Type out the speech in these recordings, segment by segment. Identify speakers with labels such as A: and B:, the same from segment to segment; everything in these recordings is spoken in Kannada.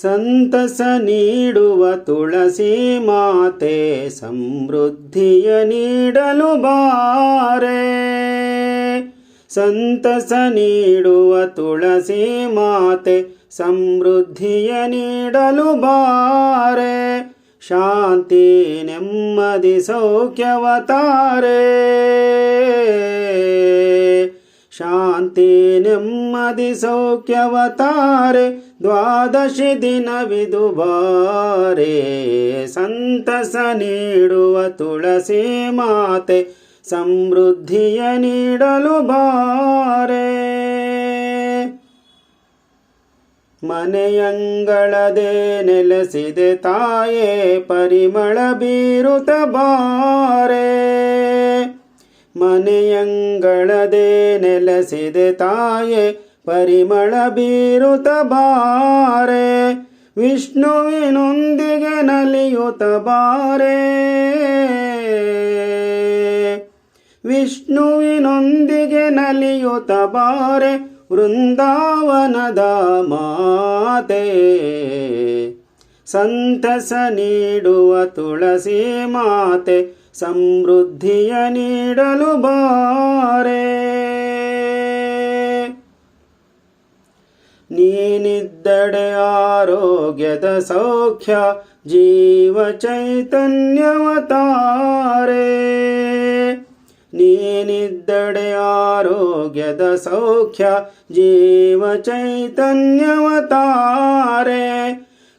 A: ಸಂತಸ ನೀಡುವ ತುಳಸಿ ಮಾತೆ ಸಮೃದ್ಧಿಯ ನೀಡಲು ಬಾರೆ. ಸಂತಸ ನೀಡುವ ತುಳಸಿ ಮಾತೆ ಸಮೃದ್ಧಿಯ ನೀಡಲು ಬಾರೆ. ಶಾಂತಿ, ನೆಮ್ಮದಿ, ಸೌಖ್ಯವತಾರೆ. ಶಾಂತಿ ನೆಮ್ಮದಿ ಸೌಖ್ಯವತಾರೆ ದ್ವಾದಶಿ ದಿನವಿದು ಬಾರೆ ಸಂತಸ ನೀಡುವ ತುಳಸಿ ಮಾತೆ ಸಮೃದ್ಧಿಯ ನೀಡಲು ಬಾರೆ. ಮನೆಯಂಗಳದೆ ನೆಲೆಸಿದೆ ತಾಯೇ, ಪರಿಮಳ ಬೀರುತ ಬಾರೆ. ಮನೆಯಂಗಳದೆ ನೆಲೆಸಿದೆ ತಾಯೆ, ಪರಿಮಳ ಬೀರುತ ಬಾರೆ. ವಿಷ್ಣುವಿನೊಂದಿಗೆ ನಲಿಯುತ ಬಾರೆ. ವಿಷ್ಣುವಿನೊಂದಿಗೆ ನಲಿಯುತ ಬಾರೆ, ವೃಂದಾವನದ ಮಾತೆ. ಸಂತಸ ನೀಡುವ ತುಳಸಿ ಮಾತೆ ಸಮೃದ್ಧಿಯ ನೀಡಲು ಬಾರೆ. ನೀನಿದ್ದಡೆ ಆರೋಗ್ಯದ ಸೌಖ್ಯ ಜೀವ ಚೈತನ್ಯವತಾರೆ. ನೀನಿದ್ದಡೆ ಆರೋಗ್ಯದ ಸೌಖ್ಯ ಜೀವ ಚೈತನ್ಯವತಾರೆ.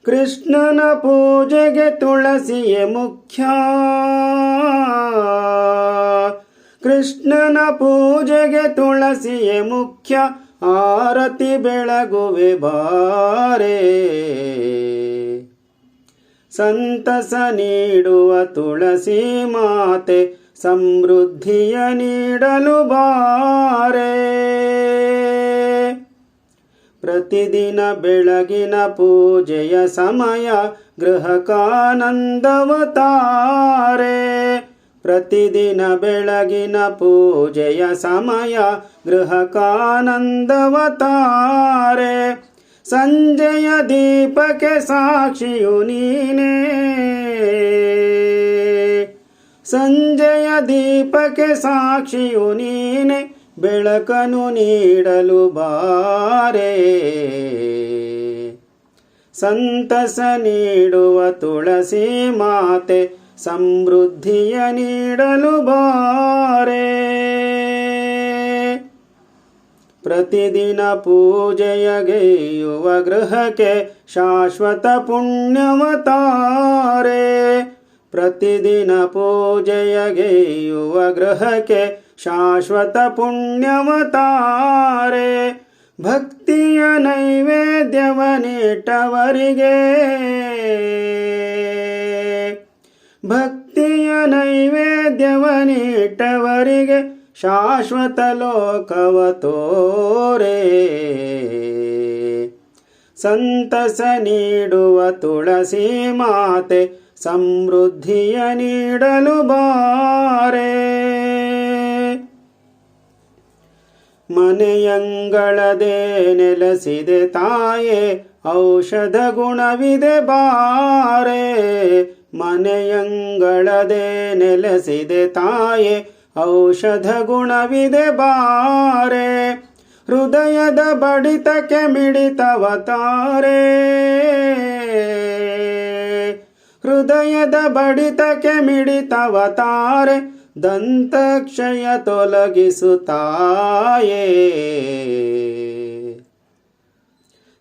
A: ಕೃಷ್ಣನ ಪೂಜೆಗೆ ತುಳಸಿಯೇ ಮುಖ್ಯ. ಕೃಷ್ಣನ ಪೂಜೆಗೆ ತುಳಸಿಯೇ ಮುಖ್ಯ. ಆರತಿ ಬೆಳಗುವೆ ಬಾರೆ. ಸಂತಸ ನೀಡುವ ತುಳಸಿ ಮಾತೆ ಸಮೃದ್ಧಿಯ ನೀಡಲು ಬಾರೆ. ಪ್ರತಿದಿನ ಬೆಳಗಿನ ಪೂಜೆಯ ಸಮಯ ಗೃಹಕಾನಂದವತಾರೆ. ಪ್ರತಿದಿನ ಬೆಳಗಿನ ಪೂಜೆಯ ಸಮಯ ಗೃಹಕಾನಂದವತಾರೆ. ಸಂಜೆಯ ದೀಪಕ್ಕೆ ಸಾಕ್ಷಿಯು ನೀನೇ. ಸಂಜೆಯ ದೀಪಕ್ಕೆ ಸಾಕ್ಷಿಯು ನೀನೆ. ಬೆಳಕನು ನೀಡಲು ಬಾರೆ. ಸಂತಸ ನೀಡುವ ತುಳಸಿ ಮಾತೆ ಸಮೃದ್ಧಿಯ ನೀಡಲು ಬಾರೆ. ಪ್ರತಿದಿನ ಪೂಜೆಯಗೆಯುವ ಗೃಹಕ್ಕೆ ಶಾಶ್ವತ ಪುಣ್ಯವತಾರೆ. ಪ್ರತಿದಿನ ಪೂಜೆಯಗೆಯುವ ಗೃಹಕ್ಕೆ ಶಾಶ್ವತ ಪುಣ್ಯವತಾರೆ ಭಕ್ತಿಯ ನೈವೇದ್ಯವನಿಟ್ಟವರಿಗೆ ಭಕ್ತಿಯ ನೈವೇದ್ಯವನಿಟ್ಟವರಿಗೆ ಶಾಶ್ವತ ಲೋಕವ ತೋರೆ. ಸಂತಸ ನೀಡುವ ತುಳಸಿ ಮಾತೆ ಸಮೃದ್ಧಿಯ ನೀಡಲು ಬಾರೆ ಮನೆಯಂಗಳದೆ ನೆಲೆಸಿದೆ ತಾಯೇ, ಔಷಧ ಗುಣವಿದೆ ಬಾರೆ. ಮನೆಯಂಗಳದೆ ನೆಲೆಸಿದೆ ತಾಯೇ, ಔಷಧ ಗುಣವಿದೆ ಬಾರೆ. ಹೃದಯದ ಬಡಿತಕ್ಕೆ ಮಿಡಿತವತಾರೆ ಹೃದಯದ ಬಡಿತಕ್ಕೆ ಮಿಡಿತವತಾರೆ ದಂತಕ್ಷಯ ತೊಲಗಿಸುತ್ತಾಯೇ.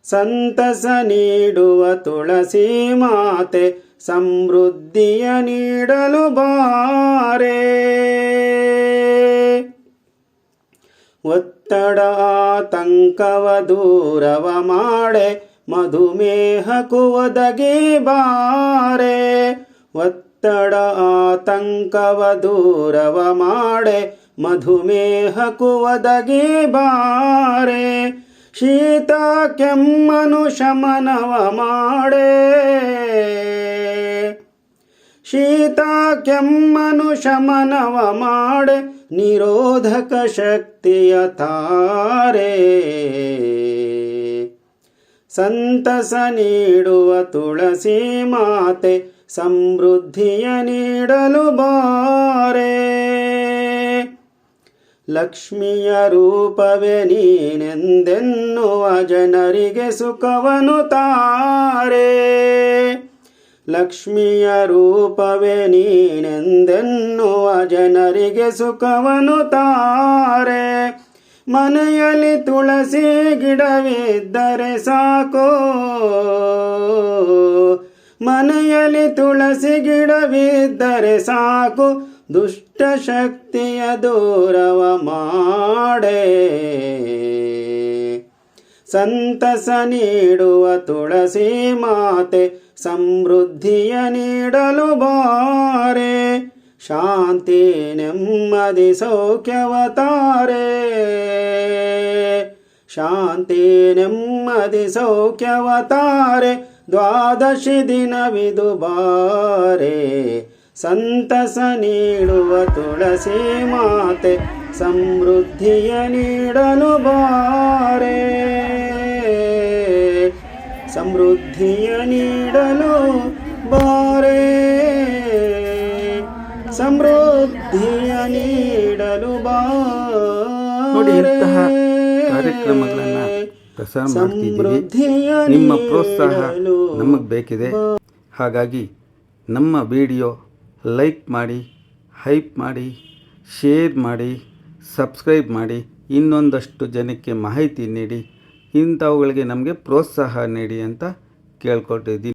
A: ಸಂತಸ ನೀಡುವ ತುಳಸಿ ಮಾತೆ ಸಮೃದ್ಧಿಯ ನೀಡಲು ಬಾರೆ. ಒತ್ತಡ ಆತಂಕವ ದೂರವ ಮಾಡೆ ಮಧುಮೇಹಕ್ಕೂ ಒದಗಿ ಬಾರೆ. ಒತ್ತಡ ಆತಂಕವ ದೂರವ ಮಾಡೆ ಮಧುಮೇಹಕ್ಕೂ ಒದಗಿ ಬಾರೆ. ಶೀತ ಕೆಮ್ಮನು ಶಮನವ ಮಾಡೆ. ಶೀತ ಕೆಮ್ಮನು ಶಮನವ ಮಾಡೆ, ನಿರೋಧಕ ಶಕ್ತಿಯ ತಾರೆ. ಸಂತಸ ನೀಡುವ ತುಳಸಿ ಮಾತೆ ಸಮೃದ್ಧಿಯ ನೀಡಲು ಬಾರೆ. ಲಕ್ಷ್ಮಿಯ ರೂಪವೇ ನೀನೆಂದೆನ್ನುವ ಜನರಿಗೆ ಸುಖವನು ತಾರೆ. ಲಕ್ಷ್ಮಿಯ ರೂಪವೇ ನೀನೆಂದೆನ್ನುವ ಜನರಿಗೆ ಸುಖವನು ತಾರೆ. ಮನೆಯಲ್ಲಿ ತುಳಸಿ ಗಿಡವಿದ್ದರೆ ಸಾಕೋ. ಮನೆಯಲ್ಲಿ ತುಳಸಿ ಗಿಡವಿದ್ದರೆ ಸಾಕು, ದುಷ್ಟ ಶಕ್ತಿಯ ದೂರವ ಮಾಡೆ. ಸಂತಸ ನೀಡುವ ತುಳಸಿ ಮಾತೆ, ಸಮೃದ್ಧಿಯ ನೀಡಲು ಬಾರೆ. ಶಾಂತಿ, ನೆಮ್ಮದಿ, ಸೌಖ್ಯವತಾರೆ. ಶಾಂತಿ, ನೆಮ್ಮದಿ, ಸೌಖ್ಯವತಾರೆ. ದ್ವಾದಶಿ ದಿನವಿದು ಬಾರೆ ಸಂತಸ ನೀಡುವ ತುಳಸಿ ಮಾತೆ ಸಮೃದ್ಧಿಯ ನೀಡಲು ಬಾರೆ. ಸಮೃದ್ಧಿಯ ನೀಡಲು ಬಾರೆ ಸಮೃದ್ಧಿಯ ನೀಡಲು
B: ನೋಡಿ ಇಂತಹ
A: ಬಾರೆ.
B: ಕಾರ್ಯಕ್ರಮಗಳನ್ನ ಪ್ರಸಾರ ಮಾಡ್ತಿದ್ದೀವಿ. ನಿಮ್ಮ ಪ್ರೋತ್ಸಾಹ ನಮಗೆ ಬೇಕಿದೆ. ಹಾಗಾಗಿ ನಮ್ಮ ವಿಡಿಯೋ ಲೈಕ್ ಮಾಡಿ ಹೈಪ್ ಮಾಡಿ ಶೇರ್ ಮಾಡಿ ಸಬ್ಸ್ಕ್ರೈಬ್ ಮಾಡಿ. ಇನ್ನೊಂದಷ್ಟು ಜನಕ್ಕೆ ಮಾಹಿತಿ ನೀಡಿ ಇಂಥವುಗಳಿಗೆ ನಮಗೆ ಪ್ರೋತ್ಸಾಹ ನೀಡಿ ಅಂತ ಕೇಳ್ಕೊಟ್ಟಿದ್ದೀನಿ